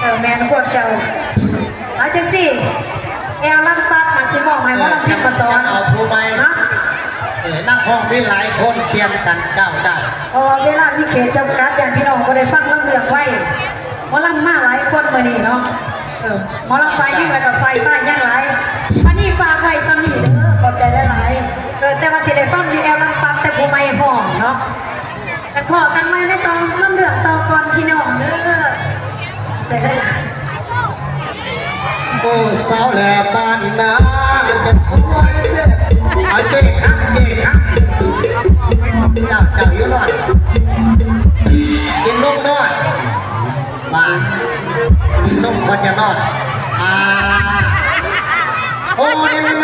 เออแมนควกเจ้าเอาจังสิแอลลังปัดมาสิมองให้ว่าลำพิปมาสอนเอาผู้ไปนะเออนักห้องมีหลายคนเปลี่ยนกันเก้าเก้าเพอเวลาพี่เขตจำกัดอย่างพี่น้องก็ได้ฟังเรื่องเรื่องไว้ว่าลังมาหลายคนเมื่อนี้เนาะหมอลังไฟยิ่งไปกับไฟใต้ย่างไรอันนี้ฟาไว้ซ้ำนีเด้อขอบใจได้หลายเออแต่ว่าสิได้ฟังดีแอลลังปัดแต่ผู้ไม่ห้องเนาะแต่พอกันไม่ได้ต้อน ใจได้หลายโอ้สาวแหล่บ้านนาจะสวยเด้อเอาเจ๊ครับเจ๊ครับเจ้าเจ้าอยู่นอนกินนมนอนบ้านกินนมก็จะนอนอ่าโอ้นี่นี่